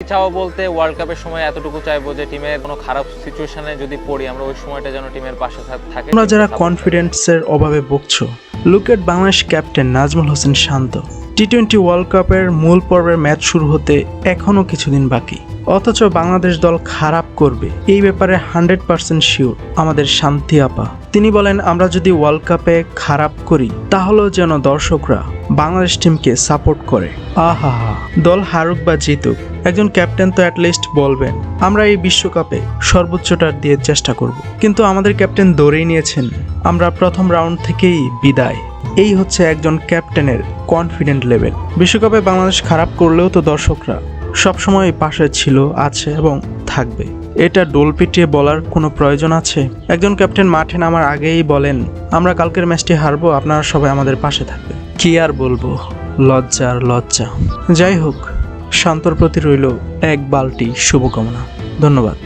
চাওয়া বলতে ওয়ার্ল্ড কাপের সময় এতটুকু চাইব যে টিমের কোনো খারাপ সিচুয়েশনে যদি পড়ি, আমরা ওই সময়টা যেন টিমের পাশে থাকে তোমরা যারা কনফিডেন্সের অভাবে ভুগছো look at Bangladesh captain Nazmul Hossain Shanto. T twenty world কাপের মূল পর্বের ম্যাচ শুরু হতে এখনও কিছুদিন বাকি। অথচ বাংলাদেশ দল খারাপ করবে, এই ব্যাপারে হান্ড্রেড পার্সেন্ট শিওর, আমাদের শান্তি আপা। তিনি বলেন, আমরা যদি ওয়ার্ল্ড কাপে খারাপ করি, তাহলেও যেন দর্শকরা বাংলাদেশ টিমকে সাপোর্ট করে। আহা, দল হারুক বা জিতুক, একজন ক্যাপ্টেন তো অ্যাটলিস্ট বলবেন, আমরা এই বিশ্বকাপে সর্বোচ্চটা দিয়ে চেষ্টা করব। কিন্তু আমাদের ক্যাপ্টেন দৌড়েই নিয়েছেন, আমরা প্রথম রাউন্ড থেকেই বিদায়। এই হচ্ছে একজন ক্যাপ্টেনের কনফিডেন্ট লেভেল বিশ্বকাপে বাংলাদেশ খারাপ করলেও তো দর্শকরা সবসময় পাশে ছিল, আছে এবং থাকবে। এটা ডোল পিটিয়ে বলার কোনো প্রয়োজন আছে? একজন ক্যাপ্টেন মাঠে নামার আগেই বলেন, আমরা কালকের ম্যাচটি হারবো, আপনারা সবাই আমাদের পাশে থাকবে। কি আর বলব? লজ্জা আর লজ্জা। যাই হোক, শান্তর প্রতি রইল এক বালটি শুভকামনা। ধন্যবাদ।